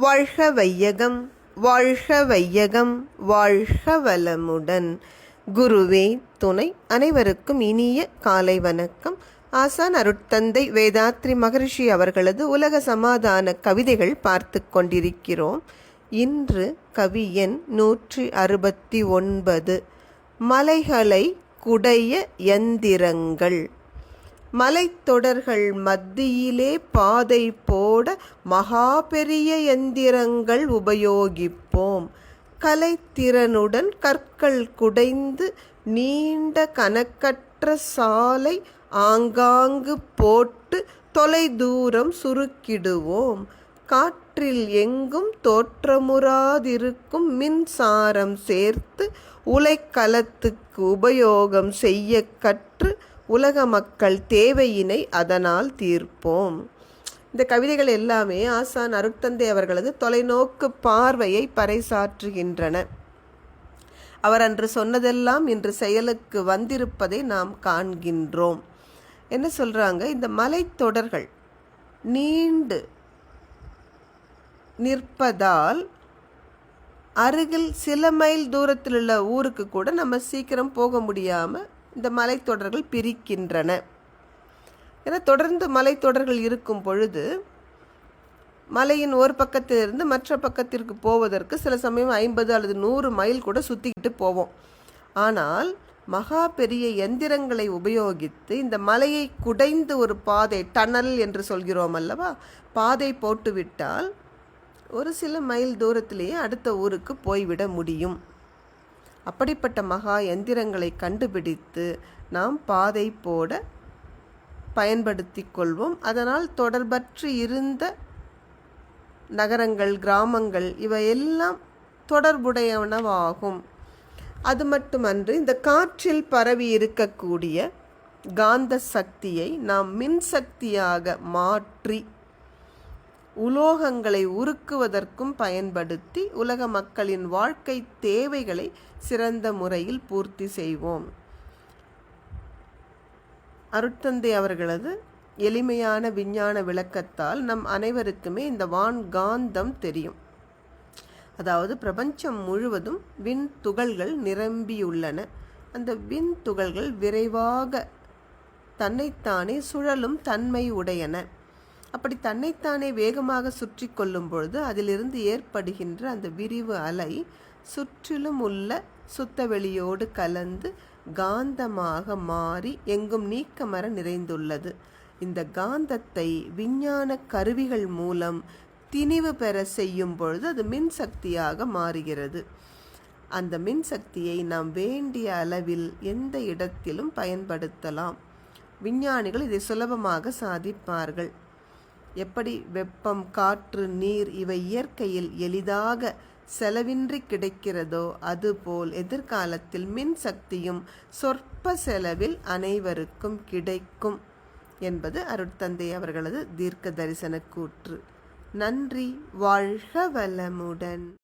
வாழ்க வையகம் வாழ்க வையகம் வாழ்க வளமுடன் குருவே துணை அனைவருக்கும் இனிய காலை வணக்கம். ஆசான் அருட்தந்தை வேதாத்ரி மகரிஷி அவர்களது உலக சமாதான கவிதைகள் பார்த்து கொண்டிருக்கிறோம். இன்று கவி எண் நூற்றி அறுபத்தி ஒன்பது. மலைகளை குடைய எந்திரங்கள். மலைத்தொடர்கள் மத்தியிலே பாதை போட மகா பெரிய எந்திரங்கள் உபயோகிப்போம். கலைத்திறனுடன் கற்கள் குடைந்து நீண்ட கணக்கற்ற சாலை ஆங்காங்கு போட்டு தொலை தூரம் சுருக்கிடுவோம். காற்றில் எங்கும் தோற்றமுறாதிருக்கும் மின்சாரம் சேர்த்து உலைக்கலத்துக்கு உபயோகம் செய்ய கற்று உலக மக்கள் தேவையினை அதனால் தீர்ப்போம். இந்த கவிதைகள் எல்லாமே ஆசான் அருட்தந்தை அவர்களது தொலைநோக்கு பார்வையை பறைசாற்றுகின்றன. அவர் அன்று சொன்னதெல்லாம் இன்று செயலுக்கு வந்திருப்பதை நாம் காண்கின்றோம். என்ன சொல்றாங்க? இந்த மலைத்தொடர்கள் நீண்டு நிற்பதால் அருகில் சில மைல் தூரத்தில் உள்ள ஊருக்கு கூட நம்ம சீக்கிரம் போக முடியாமல் இந்த மலைத்தொடர்கள் பிரிக்கின்றன. என தொடர்ந்து மலைத்தொடர்கள் இருக்கும் பொழுது மலையின் ஒரு பக்கத்திலிருந்து மற்ற பக்கத்திற்கு போவதற்கு சில சமயம் ஐம்பது அல்லது நூறு மைல் கூட சுற்றிக்கிட்டு போவோம். ஆனால் மகா பெரிய எந்திரங்களை உபயோகித்து இந்த மலையை குடைந்து ஒரு பாதை டனல் என்று சொல்கிறோம் அல்லவா? பாதை போட்டுவிட்டால் ஒரு சில மைல் தூரத்திலேயே அடுத்த ஊருக்கு போய்விட முடியும். அப்படிப்பட்ட மகா எந்திரங்களை கண்டுபிடித்து நாம் பாதை போட பயன்படுத்தி கொள்வோம். அதனால் தொடர்பற்று இருந்த நகரங்கள் கிராமங்கள் இவையெல்லாம் தொடர்புடையனவாகும். அது மட்டுமன்று இந்த காற்றில் பரவி இருக்கக்கூடிய காந்த சக்தியை நாம் மின்சக்தியாக மாற்றி உலோகங்களை உருக்குவதற்கும் பயன்படுத்தி உலக மக்களின் வாழ்க்கை தேவைகளை சிறந்த முறையில் பூர்த்தி செய்வோம். அருட்தந்தை அவர்களது எளிமையான விஞ்ஞான விளக்கத்தால் நம் அனைவருக்குமே இந்த வான் காந்தம் தெரியும். அதாவது பிரபஞ்சம் முழுவதும் விண் துகள்கள் நிரம்பியுள்ளன. அந்த விண் துகள்கள் விரைவாக தன்னைத்தானே சுழலும் தன்மை உடையன. அப்படி தன்னைத்தானே வேகமாக சுற்றி கொள்ளும் பொழுது அதிலிருந்து ஏற்படுகின்ற அந்த விரிவு அலை சுற்றிலும் உள்ள சுத்தவெளியோடு கலந்து காந்தமாக மாறி எங்கும் நீக்கமர நிறைந்துள்ளது. இந்த காந்தத்தை விஞ்ஞான கருவிகள் மூலம் திணிவு பெற செய்யும் பொழுது அது மின்சக்தியாக மாறுகிறது. அந்த மின்சக்தியை நாம் வேண்டிய அளவில் எந்த இடத்திலும் பயன்படுத்தலாம். விஞ்ஞானிகள் இதை சுலபமாக சாதிப்பார்கள். எப்படி வெப்பம் காற்று நீர் இவை இயற்கையில் எளிதாக செலவின்றி கிடைக்கிறதோ அதுபோல் எதிர்காலத்தில் மின் சக்தியும் சொற்ப செலவில் அனைவருக்கும் கிடைக்கும் என்பது அருட்தந்தை அவர்களது தீர்க்க தரிசன கூற்று. நன்றி வாழ்க வளமுடன்.